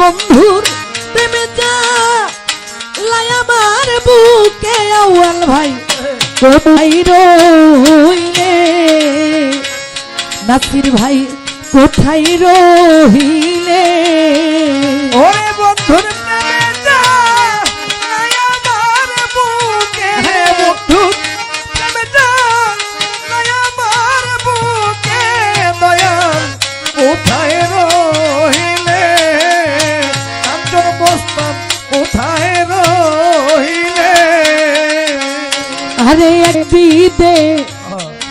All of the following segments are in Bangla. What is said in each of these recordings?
বন্ধুর প্রেমে যা লাই আমার বুকে আউয়াল ভাই। কোথায় রইলে, নাসির ভাই কোথায় রহিলে ওরে বন্ধুর বিদে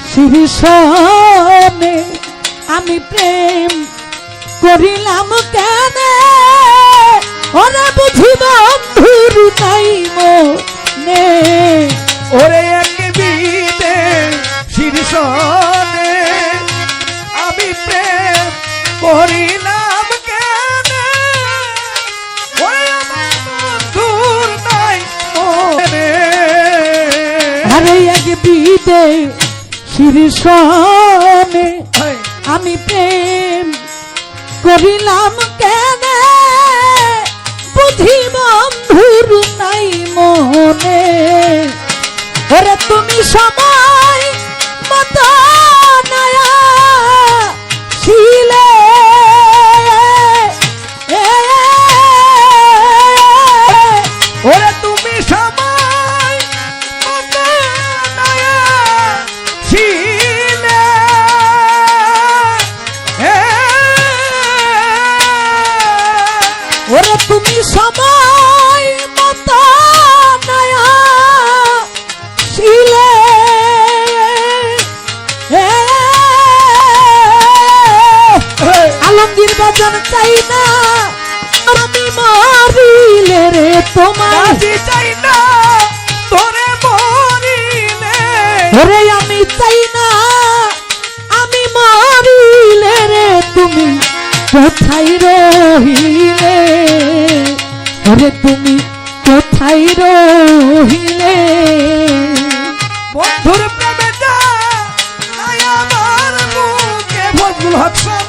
শিরিষনে আমি প্রেম করিলাম কেন? ওরা বুঝি বন্ধুর নাই মনে আরে এক বিদে শিরসনে আমি প্রেম করিলাম কেন? বুঝি বন্ধুর নাই মনে। ওরে তুমি সময় সময় মতো নয়া ছিলে আলমগীর বাজার চাই না আমি মরিলে রে তোমার চাই না তোরে মরিলে। ওরে আমি চাই না আমি মরিলে রে তুমি কোথায় রহিলে? ওরে তুমি কোথায় রহিলে? বন্ধুর প্রেমে যা নাই আমার বুকে ফজলুল হাসান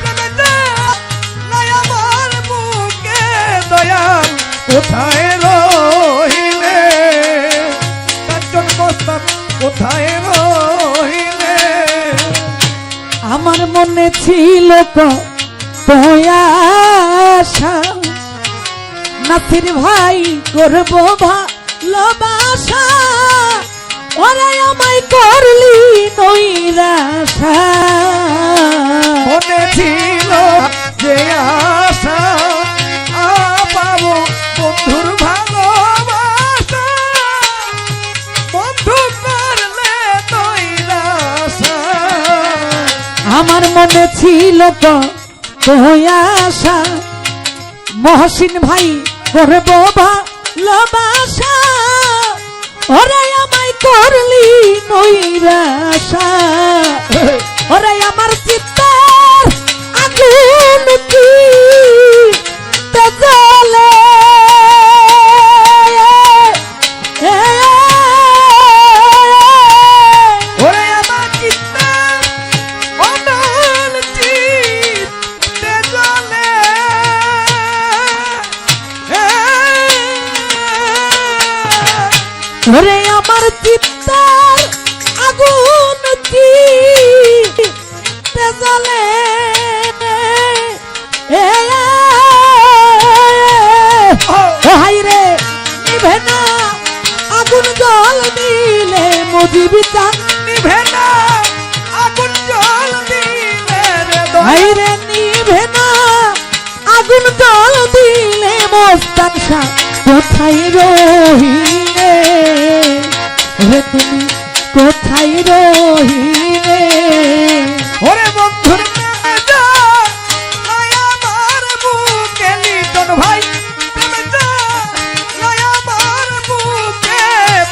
প্রেমে নাই আমার বুকে দয়াল কোথায় রহিলে? কোথায় রহিলে? আমার মনে ছিল তো প্রয়াসা নাথির ভাই করব ভালোবাসা। ওরা আমায় করলি নৈরাশা। মনে ছিল যে আশা আ পাবো বন্ধুর ভালোবাসা। বন্ধু করলে তৈরাশা আমার মনে ছিল প্রয়াসা মহসিন ভাই করব লবাসা ওরে আমায় করলি নৈরাশা ওরে আমার চিত্তার আগুন কি? জ্বলে হাই রে নিভে না। আগুন জল দিলে চান। নিভে না। আগুন জল দিলে হাই রে নিভে না। আগুন জল দিলে মোস্তান কোথায় রহিলে? রে তুমি কোথায় রহিলে? ওরে বন্ধুর ভাই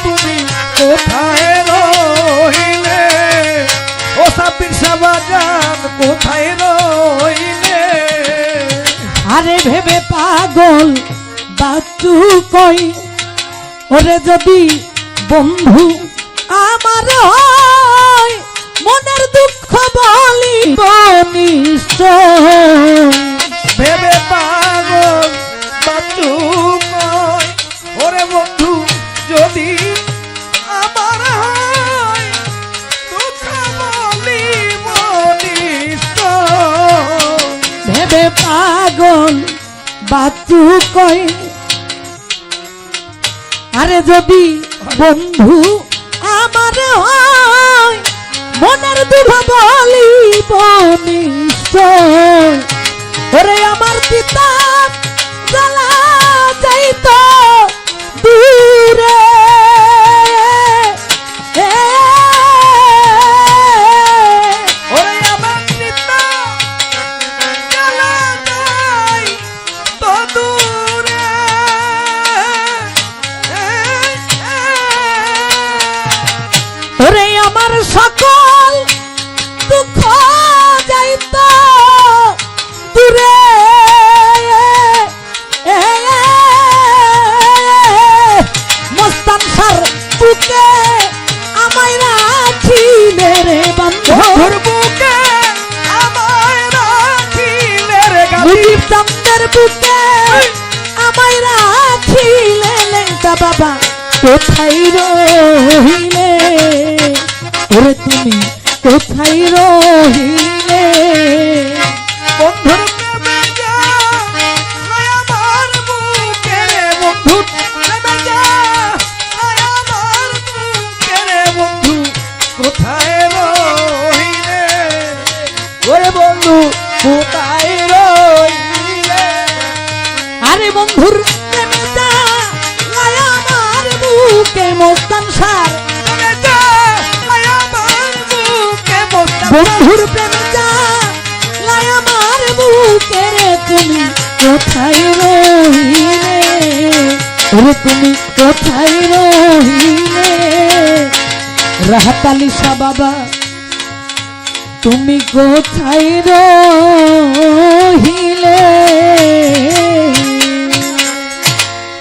তুমি কোথায় রইলে ও সাবির সাবাজান কোথায় রইলে আরে ভেবে পাগল বাচু কই? ওরে যদি বন্ধু আমার মনের দুঃখ বলি বনিষ্ঠ ভেবে পাগল বাতু ওরে বন্ধু যদি আমার দুঃখ বলি ভেবে পাগল বাতু কয় আরে যদি বন্ধু আমার মনের দুঃখ বলিব নিশ্চয় আমার পিতা কোথায় রহিলে? ওরে তুমি কোথায় রহিলে? বন্ধুর প্রেমে মস্তান সার বন্ধুর প্রেম যা আমার বুকে তুমি কোথায় রহিলে? রে তুমি কোথায় রহিলে? রাহাতালি সা বাবা, তুমি কোথায় রহিলে?